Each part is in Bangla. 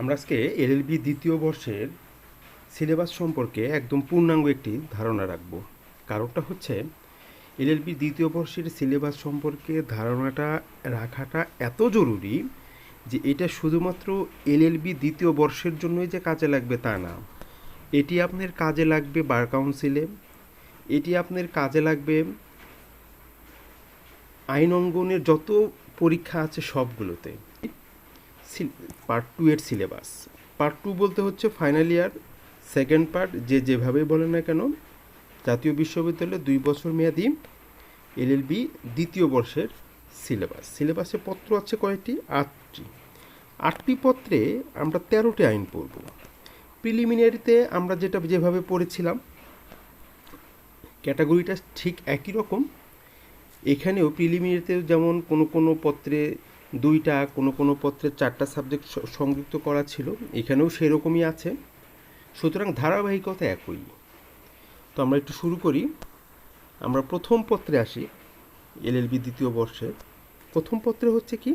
আমরা আজকে এলএলবি দ্বিতীয় বর্ষের সিলেবাস সম্পর্কে একদম পূর্ণাঙ্গ একটি ধারণা রাখব। কারণটা হচ্ছে, এলএলবি দ্বিতীয় বর্ষের সিলেবাস সম্পর্কে ধারণাটা রাখাটা এত জরুরি যে এটা শুধুমাত্র এলএলবি দ্বিতীয় বর্ষের জন্যই যে কাজে লাগবে তা না। এটি আপনার কাজে লাগবে বার কাউন্সিলে, এটি আপনার কাজে লাগবে আইন অঙ্গনের যত পরীক্ষা আছে সবগুলোতে। পার্ট টু এর সিলেবাস পার্ট টু বলতে হচ্ছে ফাইনাল ইয়ার সেকেন্ড পার্ট যে যেভাবেই বলেন না কেন, জাতীয় বিশ্ববিদ্যালয়ে দুই বছর মেয়াদি এলএলবি দ্বিতীয় বর্ষের সিলেবাস সিলেবাসে পত্র আছে কয়টি? আটটি। আটটি পত্রে আমরা তেরোটি আইন পড়ব। প্রিলিমিনারিতে আমরা যেটা যেভাবে পড়েছিলাম, ক্যাটাগরিটা ঠিক একই রকম। এখানেও প্রিলিমিনারিতে যেমন কোনো কোনো পত্রে দুইটা কোনো কোনো পত্রে চারটা সাবজেক্ট সংযুক্ত করা ছিল, এখানেও সেরকমই আছে। সুতরাং ধারাবাহিকতা একই। তো আমরা একটু শুরু করি। আমরা প্রথম পত্রে আসি এলএলবি দ্বিতীয় বর্ষের। প্রথম পত্রে হচ্ছে কি?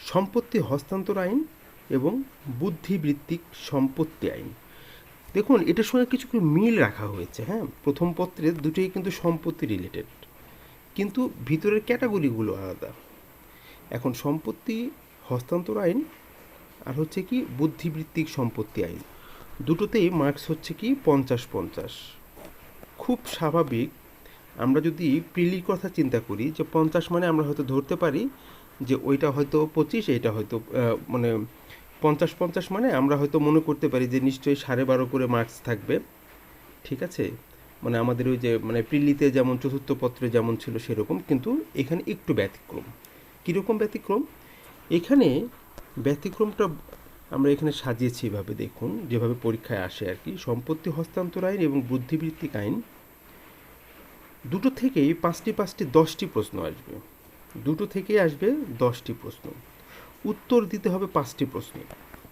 সম্পত্তি হস্তান্তর আইন এবং বুদ্ধিবৃত্তিক সম্পত্তি আইন। দেখুন এটার সঙ্গে কিছু মিল রাখা হয়েছে হ্যাঁ? প্রথম পত্রে দুটোই কিন্তু সম্পত্তি রিলেটেড কিন্তু ভিতরের ক্যাটাগরিগুলো আলাদা। এখন সম্পত্তি হস্তান্তর আইন আর হচ্ছে কি বুদ্ধিবৃত্তিক সম্পত্তি আইন। দুটোতেই মার্কস হচ্ছে কি পঞ্চাশ পঞ্চাশ খুব স্বাভাবিক। আমরা যদি প্রিলির কথা চিন্তা করি যে পঞ্চাশ মানে আমরা হয়তো ধরতে পারি যে ওইটা হয়তো পঁচিশ এটা হয়তো মানে পঞ্চাশ পঞ্চাশ মানে আমরা হয়তো মনে করতে পারি যে নিশ্চয়ই সাড়ে বারো করে মার্কস থাকবে। ঠিক আছে? মানে আমাদের ওই যে মানে প্রিলিতে যেমন চতুর্থ পত্রে যেমন ছিল সেরকম, কিন্তু এখানে একটু ব্যতিক্রম। কীরকম ব্যতিক্রম? এখানে ব্যতিক্রমটা আমরা এখানে সাজিয়েছি এভাবে, দেখুন, যেভাবে পরীক্ষায় আসে আর কি। সম্পত্তি হস্তান্তর আইন এবং বুদ্ধিবৃত্তিক আইন। দুটো থেকেই পাঁচটি পাঁচটি দশটি প্রশ্ন আসবে। দুটো থেকেই আসবে দশটি প্রশ্ন। উত্তর দিতে হবে পাঁচটি প্রশ্ন।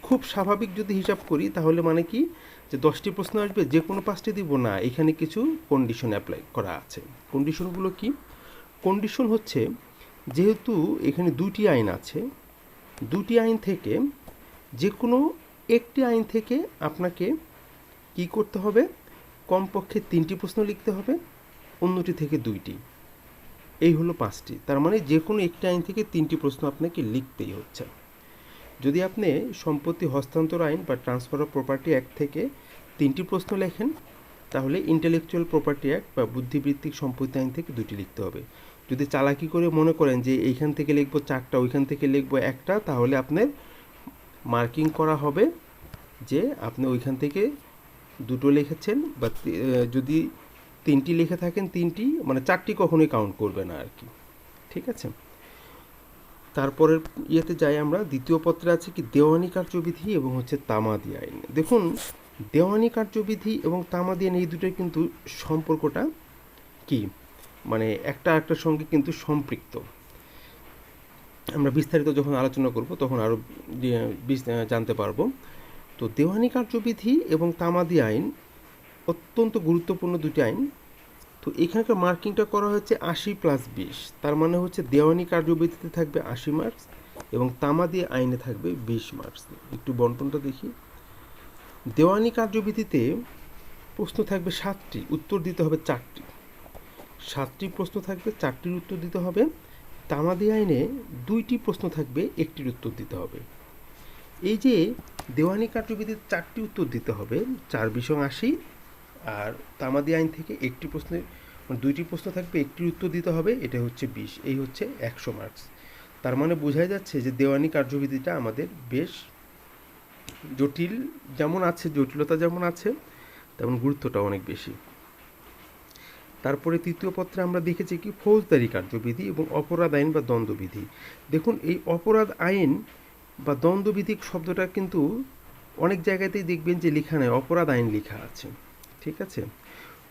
খুব স্বাভাবিক যদি হিসাব করি, তাহলে মানে কি? যে দশটি প্রশ্ন আসবে, যে কোনো পাঁচটি দিব না। এখানে কিছু কন্ডিশন অ্যাপ্লাই করা আছে। কন্ডিশনগুলো কি? কন্ডিশন হচ্ছে যেহেতু এখানে দুটি আইন আছে, দুটি আইন থেকে যে কোনো একটি আইন থেকে আপনাকে কি করতে হবে? কমপক্ষে তিনটি প্রশ্ন লিখতে হবে, অন্যটি থেকে দুইটি। এই হলো পাঁচটি। তার মানে যে কোনো একটি আইন থেকে তিনটি প্রশ্ন আপনাকে লিখতেই হচ্ছে। যদি আপনি সম্পত্তি হস্তান্তর আইন বা ট্রান্সফার অফ প্রপার্টি অ্যাক্ট থেকে তিনটি প্রশ্ন লেখেন, তাহলে ইন্টেলেকচুয়াল প্রপার্টি অ্যাক্ট বা বুদ্ধিবৃত্তিক সম্পত্তি আইন থেকে দুটি লিখতে হবে। যদি চালাকি করে মনে করেন যে এইখান থেকে লিখব চারটা, ওইখান থেকে লিখব একটা, তাহলে আপনার মার্কিং করা হবে যে আপনি ওইখান থেকে দুটো লিখেছেন বা যদি তিনটি লিখে থাকেন, তিনটি মানে চারটি কখনোই কাউন্ট করবে না আর কি ঠিক আছে? তারপরের ইয়েতে যাই আমরা, দ্বিতীয় পত্রে আছে কি, দেওয়ানি কার্যবিধি এবং হচ্ছে তামাদি আইন। দেখুন, দেওয়ানি কার্যবিধি এবং তামাদি আইন এই দুটোর কিন্তু সম্পর্কটা কি? মানে একটা একটার সঙ্গে কিন্তু সম্পৃক্ত। আমরা বিস্তারিত যখন আলোচনা করব, তখন আরও জানতে পারব। তো দেওয়ানি কার্যবিধি এবং তামাদি আইন অত্যন্ত গুরুত্বপূর্ণ দুটি আইন। তো এখানকার মার্কিংটা করা হচ্ছে আশি প্লাস বিশ। তার মানে হচ্ছে দেওয়ানি কার্যবিধিতে থাকবে আশি মার্কস এবং তামাদি আইনে থাকবে বিশ মার্কস। একটু বন্টনটা দেখি। দেওয়ানি কার্যবিধিতে প্রশ্ন থাকবে সাতটি, উত্তর দিতে হবে চারটি। সাতটি প্রশ্ন থাকবে, চারটির উত্তর দিতে হবে। তামাদি আইনে দুইটি প্রশ্ন থাকবে, একটির উত্তর দিতে হবে। এই যে দেওয়ানি কার্যবিধির চারটি উত্তর দিতে হবে, চার বিশং আশি, আর তামাদি আইন থেকে একটি প্রশ্নের দুইটি প্রশ্ন থাকবে, একটির উত্তর দিতে হবে, এটা হচ্ছে বিশ, এই হচ্ছে একশো মার্কস তার মানে বোঝাই যাচ্ছে যে দেওয়ানি কার্যবিধিটা আমাদের বেশ জটিল যেমন আছে, জটিলতা যেমন আছে, তেমন গুরুত্বটা অনেক বেশি। তারপরে তৃতীয় পত্রে আমরা দেখেছি কি ফৌজদারি কার্যবিধি এবং অপরাধ আইন বা দ্বন্দ্ববিধি। দেখুন, এই অপরাধ আইন বা দ্বন্দ্ববিধিক শব্দটা কিন্তু অনেক জায়গাতেই দেখবেন যে লেখা নেয় অপরাধ আইন লেখা আছে, ঠিক আছে?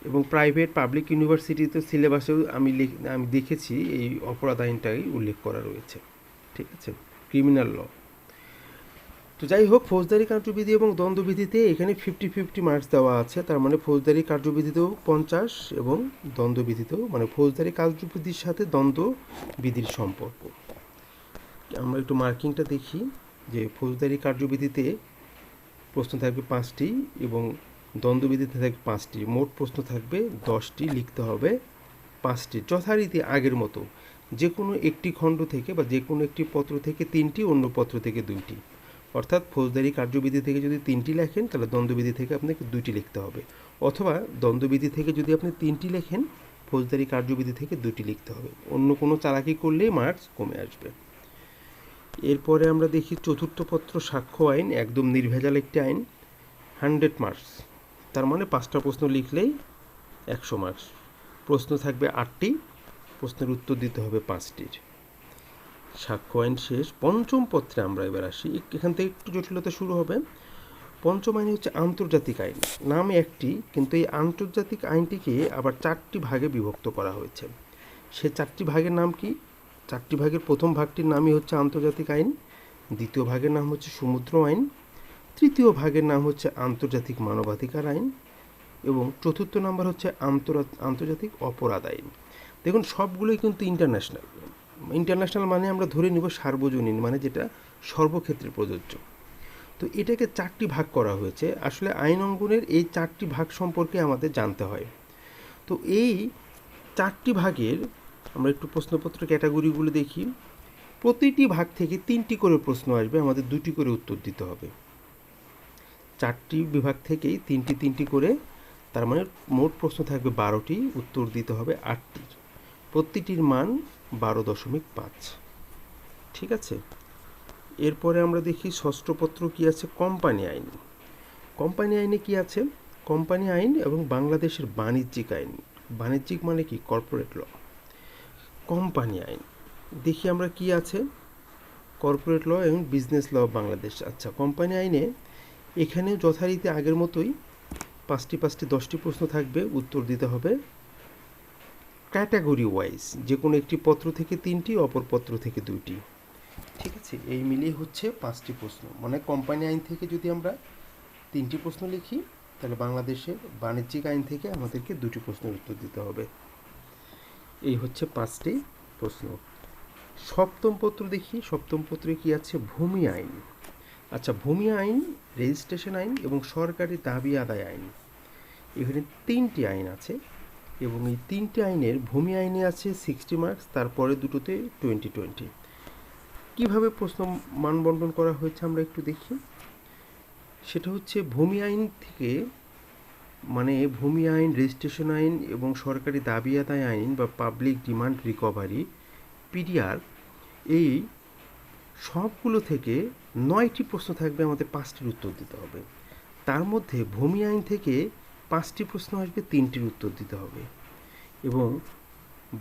এবং প্রাইভেট পাবলিক ইউনিভার্সিটিতে সিলেবাসেও আমি আমি দেখেছি এই অপরাধ আইনটাই উল্লেখ করা রয়েছে, ঠিক আছে? ক্রিমিনাল ল তো যাই হোক, ফৌজদারি কার্যবিধি এবং দ্বন্দ্ববিধিতে এখানে ফিফটি ফিফটি মার্কস দেওয়া আছে। তার মানে ফৌজদারি কার্যবিধিতেও পঞ্চাশ এবং দ্বন্দ্ববিধিতেও মানে ফৌজদারি কার্যবিধির সাথে দ্বন্দ্ববিধির সম্পর্ক। আমরা একটু মার্কিংটা দেখি যে ফৌজদারি কার্যবিধিতে প্রশ্ন থাকবে পাঁচটি এবং দ্বন্দ্ববিধিতে থাকবে পাঁচটি। মোট প্রশ্ন থাকবে দশটি, লিখতে হবে পাঁচটি। যথারীতি আগের মতো যে কোনো একটি খণ্ড থেকে বা যে কোনো একটি পত্র থেকে তিনটি, অন্য পত্র থেকে দুইটি। অর্থাৎ ফৌজদারি কার্যবিধি থেকে যদি তিনটি লেখেন, তাহলে দ্বন্দ্ববিধি থেকে আপনাকে দুইটি লিখতে হবে। অথবা দ্বন্দ্ববিধি থেকে যদি আপনি তিনটি লেখেন, ফৌজদারি কার্যবিধি থেকে দুটি লিখতে হবে। অন্য কোনো চালাকি করলেই মার্কস কমে আসবে। এরপরে আমরা দেখি চতুর্থ পত্র, সাক্ষ্য আইন, একদম নির্ভেজাল একটি আইন, হান্ড্রেড মার্কস। তার মানে পাঁচটা প্রশ্ন লিখলেই একশো মার্কস। প্রশ্ন থাকবে আটটি, প্রশ্নের উত্তর দিতে হবে পাঁচটির। সাক্ষ্য আইন শেষ। পঞ্চম পত্রে আমরা এবার আসি। এখান থেকে একটু জটিলতা শুরু হবে। পঞ্চম আইন হচ্ছে আন্তর্জাতিক আইন। নাম একটি, কিন্তু এই আন্তর্জাতিক আইনটিকে আবার চারটি ভাগে বিভক্ত করা হয়েছে। সে চারটি ভাগের নাম কি? চারটি ভাগের প্রথম ভাগটির নামই হচ্ছে আন্তর্জাতিক আইন। দ্বিতীয় ভাগের নাম হচ্ছে সমুদ্র আইন। তৃতীয় ভাগের নাম হচ্ছে আন্তর্জাতিক মানবাধিকার আইন। এবং চতুর্থ নাম্বার হচ্ছে আন্তর আন্তর্জাতিক অপরাধ আইন। দেখুন, সবগুলোই কিন্তু ইন্টারন্যাশনাল ইন্টারন্যাশনাল মানে আমরা ধরে নিব সার্বজনীন মানে যেটা সর্বক্ষেত্রে প্রযোজ্য। তো এটাকে চারটি ভাগ করা হয়েছে। আসলে আইন অঙ্গনের এই চারটি ভাগ সম্পর্কে আমাদের জানতে হয়। তো এই চারটি ভাগের আমরা একটু প্রশ্নপত্র ক্যাটাগরিগুলো দেখি। প্রতিটি ভাগ থেকে তিনটি করে প্রশ্ন আসবে, আমাদের দুটি করে উত্তর দিতে হবে। চারটি বিভাগ থেকেই তিনটি তিনটি করে, তার মানে মোট প্রশ্ন থাকবে বারোটি, উত্তর দিতে হবে আটটি। প্রতিটির মান বারো দশমিক পাঁচ। ঠিক আছে? এরপরে আমরা দেখি ষষ্ঠ পত্র কী আছে, কোম্পানি আইন। কোম্পানি আইনে কি আছে? কোম্পানি আইন এবং বাংলাদেশের বাণিজ্যিক আইন। বাণিজ্যিক মানে কি? কর্পোরেট ল। কোম্পানি আইন। দেখি আমরা কি আছে? কর্পোরেট ল এবং বিজনেস ল বাংলাদেশ। আচ্ছা কোম্পানি আইনে এখানেও যথারীতি আগের মতোই পাঁচটি পাঁচটি দশটি প্রশ্ন থাকবে, উত্তর দিতে হবে। ক্যাটাগরি ওয়াইজ যে কোনো একটি পত্র থেকে তিনটি, অপর পত্র থেকে দুইটি। ঠিক আছে? এই মিলিয়ে হচ্ছে পাঁচটি প্রশ্ন। মানে কোম্পানি আইন থেকে যদি আমরা তিনটি প্রশ্ন লিখি, তাহলে বাংলাদেশের বাণিজ্যিক আইন থেকে আমাদেরকে দুটি প্রশ্নের উত্তর দিতে হবে। এই হচ্ছে পাঁচটি প্রশ্ন। সপ্তম পত্র দেখি। সপ্তম পত্রে কি আছে? ভূমি আইন। আচ্ছা ভূমি আইন, রেজিস্ট্রেশন আইন এবং সরকারি দাবি আদায় আইন। এখানে তিনটি আইন আছে। এবং এই তিনটি আইনের ভূমি আইনে আছে সিক্সটি মার্কস তারপরে দুটোতে টোয়েন্টি টোয়েন্টি কীভাবে প্রশ্ন মানবন্টন করা হয়েছে আমরা একটু দেখি। সেটা হচ্ছে ভূমি আইন থেকে মানে ভূমি আইন রেজিস্ট্রেশন আইন এবং সরকারি দাবি আদায় আইন বা পাবলিক ডিমান্ড রিকভারি পিডিআর এই সবগুলো থেকে নয়টি প্রশ্ন থাকবে, আমাদের পাঁচটির উত্তর দিতে হবে। তার মধ্যে ভূমি আইন থেকে পাঁচটি প্রশ্ন আসবে, তিনটির উত্তর দিতে হবে। এবং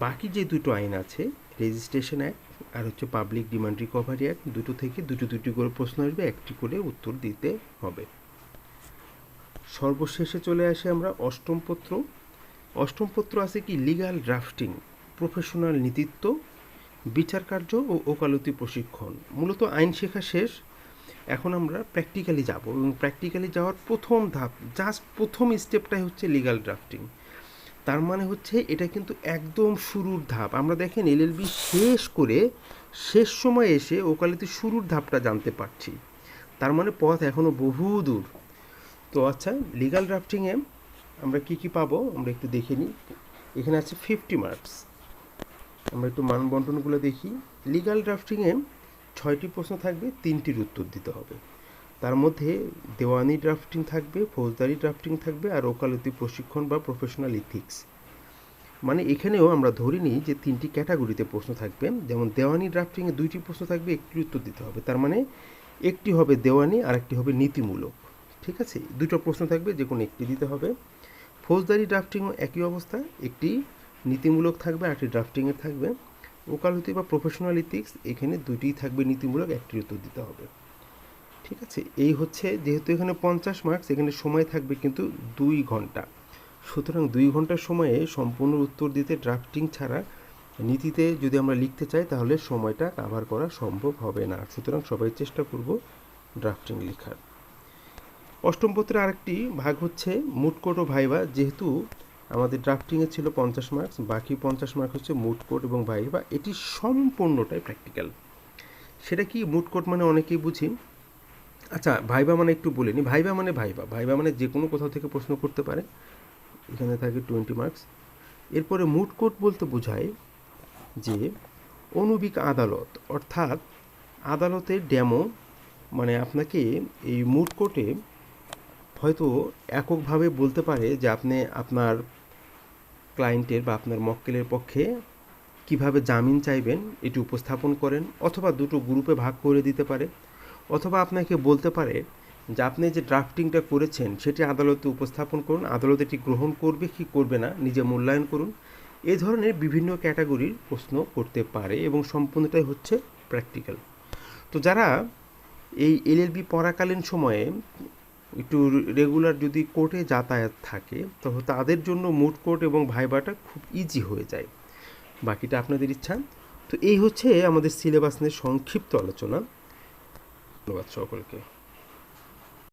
বাকি যে দুটো আইন আছে রেজিস্ট্রেশন অ্যাক্ট আর হচ্ছে পাবলিক ডিমান্ড রিকভারি অ্যাক্ট দুটো থেকে দুটো দুটি করে প্রশ্ন আসবে, একটি করে উত্তর দিতে হবে। সর্বশেষে চলে আসে আমরা অষ্টম পত্র। অষ্টম পত্র আছে কি? লিগাল ড্রাফটিং প্রফেশনাল নীতিত্ব বিচার কার্য ও ওকালতি প্রশিক্ষণ মূলত আইন শেখা শেষ এখন আমরা প্র্যাকটিক্যালি যাব এবং প্র্যাকটিক্যালি যাওয়ার প্রথম ধাপ জাস্ট প্রথম স্টেপটাই হচ্ছে লিগাল ড্রাফটিং তার মানে হচ্ছে এটা কিন্তু একদম শুরুর ধাপ। আমরা দেখেন এলএলবি শেষ করে শেষ সময় এসে ওকালতি শুরুর ধাপটা জানতে পারছি। তার মানে পথ এখনও বহু দূর। তো আচ্ছা লিগাল ড্রাফটিংয়ে আমরা কি কি পাবো? আমরা একটু দেখে নিই। এখানে আছে ফিফটি মার্কস আমরা একটু মানবন্টনগুলো দেখি। লিগাল ড্রাফটিংয়ে ছয়টি প্রশ্ন থাকবে, তিনটির উত্তর দিতে হবে। তার মধ্যে দেওয়ানি ড্রাফটিং থাকবে, ফৌজদারি ড্রাফটিং থাকবে আর ওকালতি প্রশিক্ষণ বা প্রফেশনাল ইথিক্স মানে এখানেও আমরা ধরে নিই যে তিনটি ক্যাটাগরিতে প্রশ্ন থাকবে। যেমন দেওয়ানি ড্রাফটিংয়ে দুইটি প্রশ্ন থাকবে একটির উত্তর দিতে হবে। তার মানে একটি হবে দেওয়ানি আর একটি হবে নীতিমূলক। ঠিক আছে? দুটো প্রশ্ন থাকবে, যে কোনো একটি দিতে হবে। ফৌজদারি ড্রাফটিংও একই অবস্থা, একটি নীতিমূলক থাকবে আর একটি ড্রাফটিংয়ের থাকবে। ওকালতি বা প্রফেশনাল ইথিক্স এখানে দুটিই থাকবে, নীতিমূলক একটি উত্তর দিতে হবে। ঠিক আছে? এই হচ্ছে, যেহেতু এখানে পঞ্চাশ মার্কস এখানে সময় থাকবে কিন্তু দুই ঘণ্টা। সুতরাং দুই ঘণ্টার সময়ে সম্পূর্ণ উত্তর দিতে ড্রাফটিং ছাড়া নীতিতে যদি আমরা লিখতে চাই, তাহলে সময়টা কাভার করা সম্ভব হবে না। সুতরাং সবাই চেষ্টা করব ড্রাফটিং লেখার। অষ্টম পত্রে আরেকটি ভাগ হচ্ছে মুটকোট ও ভাইবা? যেহেতু আমাদের ড্রাফটিংয়ে ছিল পঞ্চাশ মার্কস বাকি পঞ্চাশ মার্ক হচ্ছে মুটকোট এবং ভাইবা এটি সম্পূর্ণটাই প্র্যাকটিক্যাল সেটা কি মুড কোর্ট মানে অনেকেই বুঝি? আচ্ছা ভাইবা মানে একটু বলে নি। ভাইবা মানে ভাইবা ভাইবা মানে যে কোনো কোথাও থেকে প্রশ্ন করতে পারে। এখানে থাকে টোয়েন্টি মার্কস এরপরে মুড কোর্ট বলতে বোঝায় যে অণুবিক আদালত, অর্থাৎ আদালতের ডেমো মানে আপনাকে এই মুড কোর্টে হয়তো এককভাবে বলতে পারে যে আপনি আপনার ক্লায়েন্টের বা আপনার মক্কেলের পক্ষে কীভাবে জামিন চাইবেন, এটি উপস্থাপন করেন অথবা দুটো গ্রুপে ভাগ করে দিতে পারে। অথবা আপনাকে বলতে পারে যে আপনি যে ড্রাফটিংটা করেছেন, সেটি আদালতে উপস্থাপন করুন। আদালত এটি গ্রহণ করবে কি করবে না, নিজে মূল্যায়ন করুন। এ ধরনের বিভিন্ন ক্যাটাগরির প্রশ্ন করতে পারে এবং সম্পূর্ণটাই হচ্ছে প্র্যাকটিক্যাল তো যারা এই এলএলবি পড়াকালীন সময়ে একটু রেগুলার যদি কোর্টে যাতায়াত থাকে তো তাদের জন্য মুড কোর্ট এবং ভাইবাটা খুব ইজি হয়ে যায়। বাকিটা আপনাদের ইচ্ছা। তো এই হচ্ছে আমাদের সিলেবাস নিয়ে সংক্ষিপ্ত আলোচনা। ধন্যবাদ সকলকে।